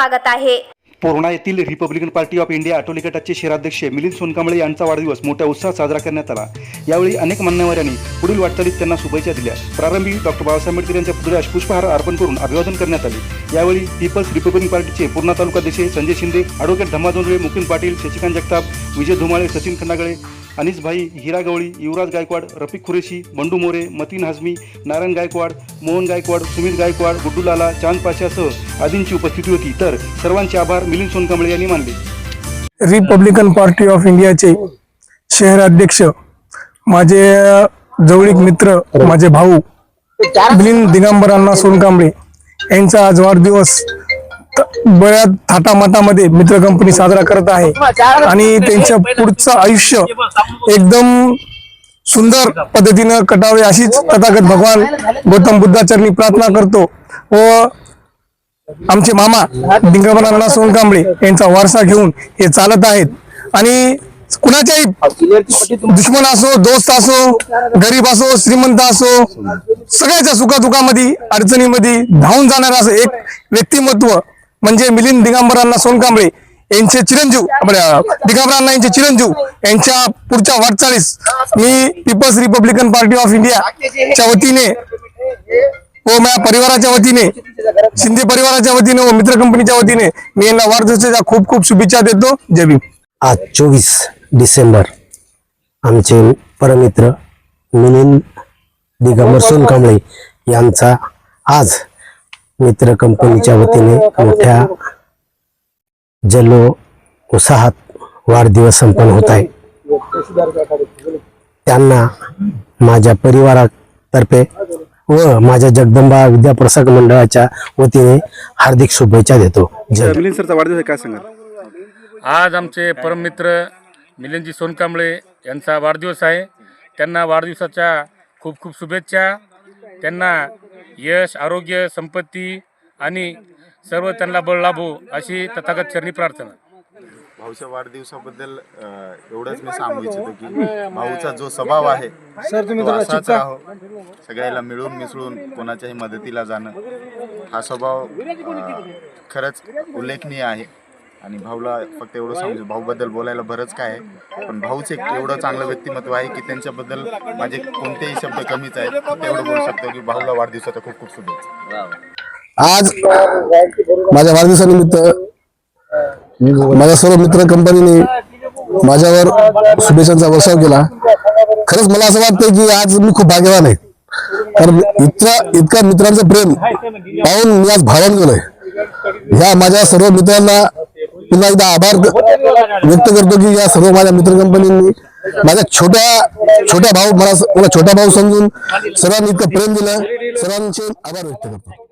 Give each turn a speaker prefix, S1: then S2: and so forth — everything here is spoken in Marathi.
S1: स्वागत आहे.
S2: पूर्णा येथील Republican Party of India Athawale गटाचे शहराध्यक्ष मिलिंद सोनकांबळे यांचा वाढदिवस मोठ्या उत्साहात साजरा करण्यात आला. यावेळी अनेक मान्यवरांनी पुढील वाटचालीत त्यांना शुभेच्छा दिल्या. प्रारंभी डॉक्टर बाबासाहेब आंबेडकर यांच्या पुतळ्यास पुष्पहार अर्पण करून अभिवादन करण्यात आले. यावेळी पीपल्स रिपब्लिकन पार्टीचे पूर्णा तालुकाध्यक्ष संजय शिंदे ॲडव्होकेट धम्मा मुकुंद पाटील शशिकांत जगताप विजय धुमाळे सचिन खंडागळे अनिस भाई हिरा गवळी युवराज गायकवाड रफिक खुरेशी बंडू मोरे मतीन हाजमी नारायण गायकवाड मोहन गायकवाड सुमित गायकवाड गुड्डू लाला चांद पाशासह आदींची उपस्थिती होती. तर सर्वांचे आभार. मिलिंद सोनकांबळे यांनी मानले.
S3: रिपब्लिकन पार्टी ऑफ इंडियाचे शहराध्यक्ष माझे जवळीक मित्र माझे भाऊ मिलिंद दिगंबरांना सोनकांबळे यांचा आज वाढदिवस बऱ्याच थाटामाटामध्ये मित्र कंपनी साजरा करत आहे. आणि त्यांच्या पुढचं आयुष्य एकदम सुंदर पद्धतीनं कटावे अशीच तथागत भगवान गौतम बुद्धाचरणी प्रार्थना करतो. व आमचे मामा दिगंबरांना सोनकांबळे यांचा वारसा घेऊन हे चालत आहेत. आणि कुणाच्याही दुश्मन असो दोस्त असो गरीब असो श्रीमंत असो सगळ्याच्या सुखादुखामध्ये अडचणीमध्ये धावून जाणार असं एक व्यक्तिमत्व म्हणजे मिलिंद दिगंबरांना सोनकांबळे यांचे चिरंजीव आपल्या दिगंबरांना यांचे चिरंजीव यांच्या पुढच्या वाटचाळीस मी पीपल्स रिपब्लिकन पार्टी ऑफ इंडियाच्या वतीने व माझ्या परिवाराच्या वतीने शिंदे परिवाराच्या वतीने व मित्र कंपनीच्या वतीने मी यांना वाढदिवसाच्या खूप खूप शुभेच्छा देतो. जय भीम.
S4: आज चोवीस डिसेंबर आमचे परमित्र मिलिंद दिगंबर सोनकांबळे यांचा आज मित्र कंपनीच्या वतीने मोठ्या जल्लो उत्साहात वाढदिवस संपन्न होत आहे. त्यांना माझ्या परिवारातर्फे व माझ्या जगदंबा विद्याप्रसाद मंडळाच्या वतीने हार्दिक शुभेच्छा देतो. जय
S2: मिलिंद सरचा वाढदिवस आहे काय सांगाल?
S5: आज आमचे परममित्र मिलिंदजी सोनकांबळे यांचा वाढदिवस आहे. त्यांना वाढदिवसाच्या खूप खूप शुभेच्छा. त्यांना यश आरोग्य संपत्ती आणि सर्व त्यांना बळ लाभो अशी तथागत चरणी प्रार्थना.
S6: भाऊच्या वाढदिवसाबद्दल अ, एवढंच मी सांगू इच्छितो की भाऊचा जो स्वभाव आहे तो असाच राहो. सगळ्याला मिळून मिसळून कोणाच्याही मदतीला जाणं. हा स्वभाव अ, खरंच उल्लेखनीय आहे. आणि भाऊला फक्त एवढं सांगू भाऊबद्दल बोलायला बरंच काय आहे. पण भाऊच एक एवढं चांगलं व्यक्तिमत्व आहे की त्यांच्याबद्दल माझे कोणतेही शब्द कमीच आहेत तेवढं बोलू शकतो की भाऊला वाढदिवसाच्या खूप खूप शुभेच्छा.
S4: आज माझ्या वाढदिवसानिमित्त माझ्या सर्व मित्र कंपनीने माझ्यावर शुभेच्छांचा वर्षाव केला. खरंच मला असं वाटतंय की आज मी खूप भाग्यवान आहे. कारण इतका इतका मित्रांचं प्रेम पाहून मी आज भावान गेलोय ह्या माझ्या सर्व मित्रांना पुन्हा एकदा आभार व्यक्त करतो की या सर्व माझ्या मित्र कंपनींनी माझ्या छोट्या छोट्या भाऊ मला मला छोटा भाऊ समजून सर्वांनी इतकं प्रेम दिलं. सर्वांचे आभार व्यक्त करतो.